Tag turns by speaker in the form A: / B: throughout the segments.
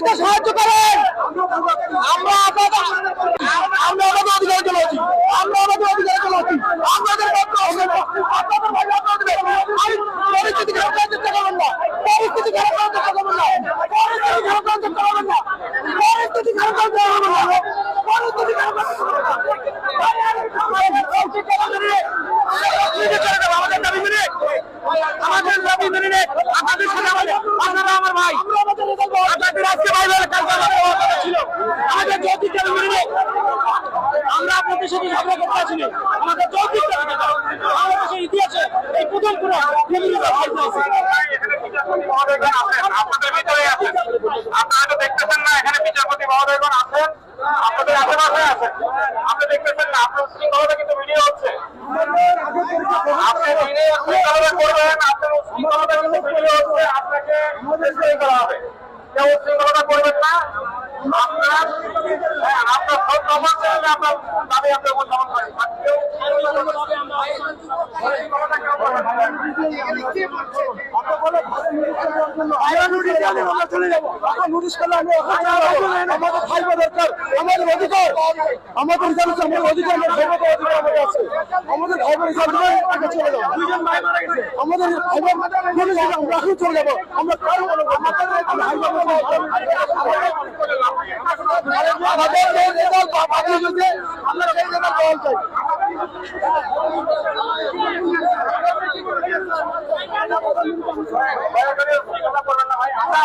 A: দিতে সাহায্য করেন। আমরা আমরা আমাদের অধিকার চলে আমরা আমাদের অধিকার চলে আমাদের ভাই আপনারা আমাদের দাবি মেনে আপনাদের সাথে আমাদের আপনারা আমার ভাই। আপনাদের আজকে আমাদের সাথে ঝগড়া করতে আসেনি। আমাদের চৌত্রিশটা বিজেতা বাংলাদেশের ইতিহাসে এই প্রথম আছে আপনাদের ভিতরে আছেন। আপনারা তো দেখতেছেন না না, আপনার শৃঙ্খলতা কিন্তু ভিডিও হচ্ছে। আপনি শৃঙ্খলতা করবেন কিন্তু ভিডিও হচ্ছে, আপনাকে শৃঙ্খলা হবে। কেউ শৃঙ্খলতা করবেন না হ্যাঁ আমাদের খাইবা দরকার আমাদের অধিকার আমাদের আমাদের অধিকার আমাদের আছে আমাদের খাইবার চলে যাব দুজন ভাই মারা গেছে। আমাদের আমরা এখন চলে যাব। আমরা আমাদের আমরা সেই রেজাল্ট পাওয়া চাই। দয়া করে শৃঙ্খলা করবেন না ভাই আমরা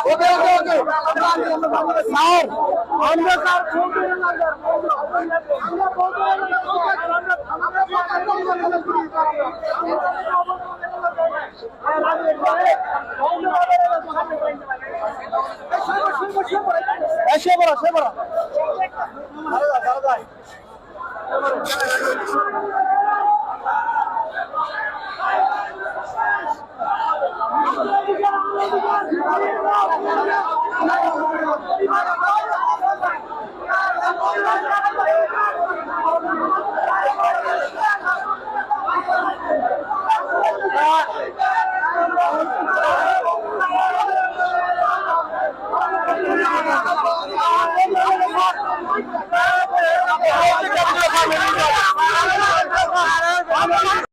A: সে বড় সে বড়। আমরা I'm trying